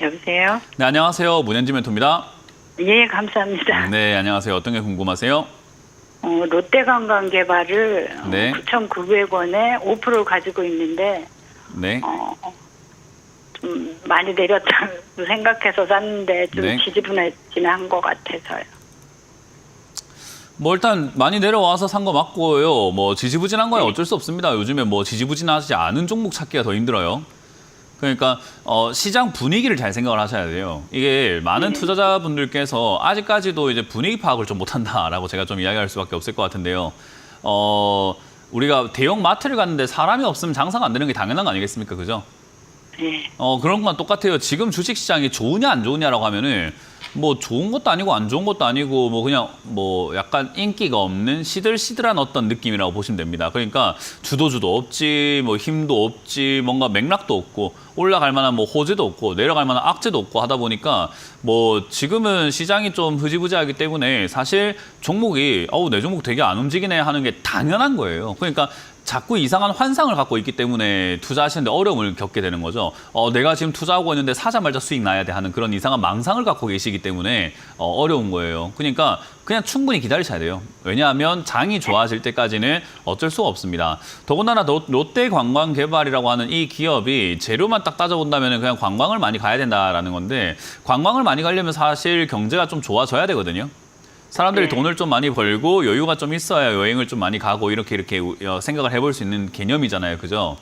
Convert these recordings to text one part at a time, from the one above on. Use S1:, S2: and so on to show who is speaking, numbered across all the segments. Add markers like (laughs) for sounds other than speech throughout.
S1: 여보세요?
S2: 네, 안녕하세요. 문현지 멘토입니다.
S1: 예, 감사합니다.
S2: 네, 안녕하세요. 어떤 게 궁금하세요?
S1: 어, 롯데관광개발을
S2: 네.
S1: 9,900원에 5%를 가지고 있는데
S2: 네.
S1: 어, 좀 많이 내렸다고 (laughs) 생각해서 샀는데 좀
S2: 네.
S1: 지지분해지는 것 같아서요.
S2: 뭐 일단 많이 내려와서 산 거 맞고요. 뭐 지지부진한 거야 어쩔 수 없습니다. 요즘에 뭐 지지부진하지 않은 종목 찾기가 더 힘들어요. 그러니까 어, 시장 분위기를 잘 생각을 하셔야 돼요. 이게 많은 투자자분들께서 아직까지도 이제 분위기 파악을 좀 못한다라고 제가 좀 이야기할 수밖에 없을 것 같은데요. 어, 우리가 대형 마트를 갔는데 사람이 없으면 장사가 안 되는 게 당연한 거 아니겠습니까, 그죠?
S1: 예.
S2: 어, 그런 건 똑같아요. 지금 주식 시장이 좋으냐 안 좋으냐라고 하면은 뭐 좋은 것도 아니고 안 좋은 것도 아니고 뭐 그냥 뭐 약간 인기가 없는 시들시들한 어떤 느낌이라고 보시면 됩니다. 그러니까 주도주도 없지 뭐 힘도 없지 뭔가 맥락도 없고 올라갈 만한 뭐 호재도 없고 내려갈 만한 악재도 없고 하다 보니까 뭐 지금은 시장이 좀 흐지부지하기 때문에 사실 종목이 어우 내 종목 되게 안 움직이네 하는 게 당연한 거예요. 그러니까 자꾸 이상한 환상을 갖고 있기 때문에 투자하시는데 어려움을 겪게 되는 거죠. 어, 내가 지금 투자하고 있는데 사자마자 수익 나야 돼 하는 그런 이상한 망상을 갖고 계시기 때문에 어, 어려운 거예요. 그러니까 그냥 충분히 기다리셔야 돼요. 왜냐하면 장이 좋아질 때까지는 어쩔 수가 없습니다. 더군다나 롯- 롯데관광개발이라고 하는 이 기업이 재료만 딱 따져본다면 그냥 관광을 많이 가야 된다라는 건데 관광을 많이 가려면 사실 경제가 좀 좋아져야 되거든요. 사람들이
S1: 네.
S2: 돈을 좀 많이 벌고 여유가 좀 있어야 여행을 좀 많이 가고 이렇게 이렇게 어, 생각을 해볼 수 있는 개념이잖아요, 그죠?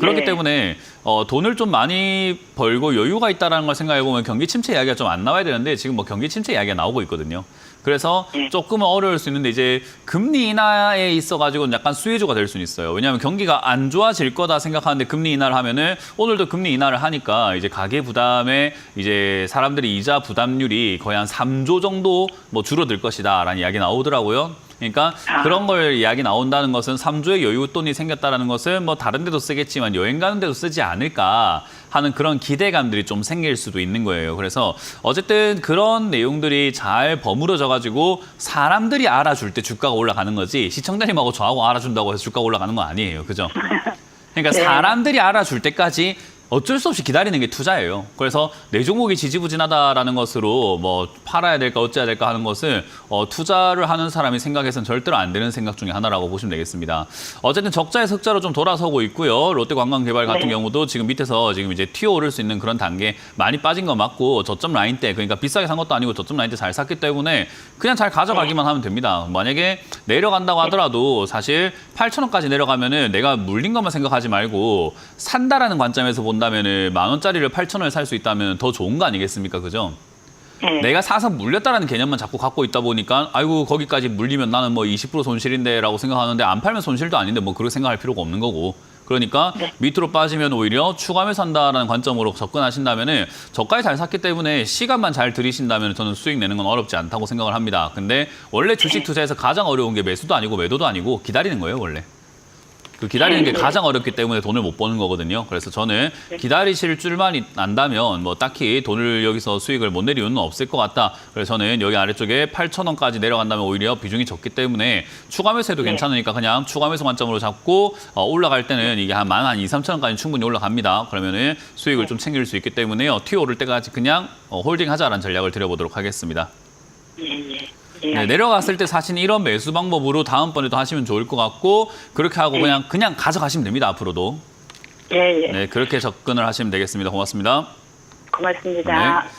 S2: 그렇기
S1: 네.
S2: 때문에 어, 돈을 좀 많이 벌고 여유가 있다라는 걸 생각해 보면 경기 침체 이야기가 좀 안 나와야 되는데 지금 뭐 경기 침체 이야기가 나오고 있거든요. 그래서
S1: 네.
S2: 조금은 어려울 수 있는데 이제 금리 인하에 있어 가지고 약간 수혜주가 될 수는 있어요. 왜냐하면 경기가 안 좋아질 거다 생각하는데 금리 인하를 하면은 오늘도 금리 인하를 하니까 이제 가계 부담에 이제 사람들이 이자 부담률이 거의 한 3조 정도 뭐 줄어들 것이다라는 이야기 나오더라고요. 그러니까
S1: 아.
S2: 그런 걸 이야기 나온다는 것은 3조의 여유 돈이 생겼다라는 것은 뭐 다른 데도 쓰겠지만 여행 가는 데도 쓰지 않을까 하는 그런 기대감들이 좀 생길 수도 있는 거예요. 그래서 어쨌든 그런 내용들이 잘 버무려져 가지고 사람들이 알아줄 때 주가가 올라가는 거지 시청자님하고 저하고 알아준다고 해서 주가가 올라가는 건 아니에요. 그죠? 그러니까 (laughs)
S1: 네.
S2: 사람들이 알아줄 때까지 어쩔 수 없이 기다리는 게 투자예요. 그래서 내 종목이 지지부진하다라는 것으로 뭐 팔아야 될까 어찌해야 될까 하는 것은 어, 투자를 하는 사람이 생각해서는 절대로 안 되는 생각 중에 하나라고 보시면 되겠습니다. 어쨌든 적자에서 흑자로 좀 돌아서고 있고요. 롯데관광개발 같은
S1: 네.
S2: 경우도 지금 밑에서 지금 이제 튀어오를 수 있는 그런 단계 많이 빠진 거 맞고 저점 라인 때 그러니까 비싸게 산 것도 아니고 저점 라인 때 잘 샀기 때문에 그냥 잘 가져가기만 하면 됩니다. 만약에 내려간다고 하더라도 사실 8,000원까지 내려가면은 내가 물린 것만 생각하지 말고 산다라는 관점에서 본다 면은 만 원짜리를 8,000원에 살 수 있다면 더 좋은 거 아니겠습니까? 그죠?
S1: 예.
S2: 내가 사서 물렸다라는 개념만 자꾸 갖고 있다 보니까 아이고 거기까지 물리면 나는 뭐 20% 손실인데라고 생각하는데 안 팔면 손실도 아닌데 뭐 그렇게 생각할 필요가 없는 거고 그러니까
S1: 네.
S2: 밑으로 빠지면 오히려 추가매 산다라는 관점으로 접근하신다면은 저가에 잘 샀기 때문에 시간만 잘 들이신다면 저는 수익 내는 건 어렵지 않다고 생각을 합니다. 근데 원래 주식 투자에서 가장 어려운 게 매수도 아니고 매도도 아니고 기다리는 거예요, 원래. 그 기다리는 게
S1: 네.
S2: 가장 어렵기 때문에 돈을 못 버는 거거든요. 그래서 저는 기다리실 줄만 이- 안다면 뭐 딱히 돈을 여기서 수익을 못 내릴 이유는 없을 것 같다. 그래서 저는 여기 아래쪽에 8,000원까지 내려간다면 오히려 비중이 적기 때문에 추가 매수해도
S1: 네.
S2: 괜찮으니까 그냥 추가 매수 관점으로 잡고 어, 올라갈 때는 이게 한 만한 2, 3천 원까지 충분히 올라갑니다. 그러면은 수익을 좀 챙길 수 있기 때문에요. 튀어 오를 때까지 그냥 어, 홀딩 하자라는 전략을 드려보도록 하겠습니다.
S1: 예, 예. 예.
S2: 네, 내려갔을 때 사실 이런 매수 방법으로 다음번에도 하시면 좋을 것 같고 그렇게 하고
S1: 네.
S2: 그냥 그냥 가져가시면 됩니다 앞으로도
S1: 예, 예.
S2: 네 그렇게 접근을 하시면 되겠습니다 고맙습니다
S1: 고맙습니다.
S2: 네.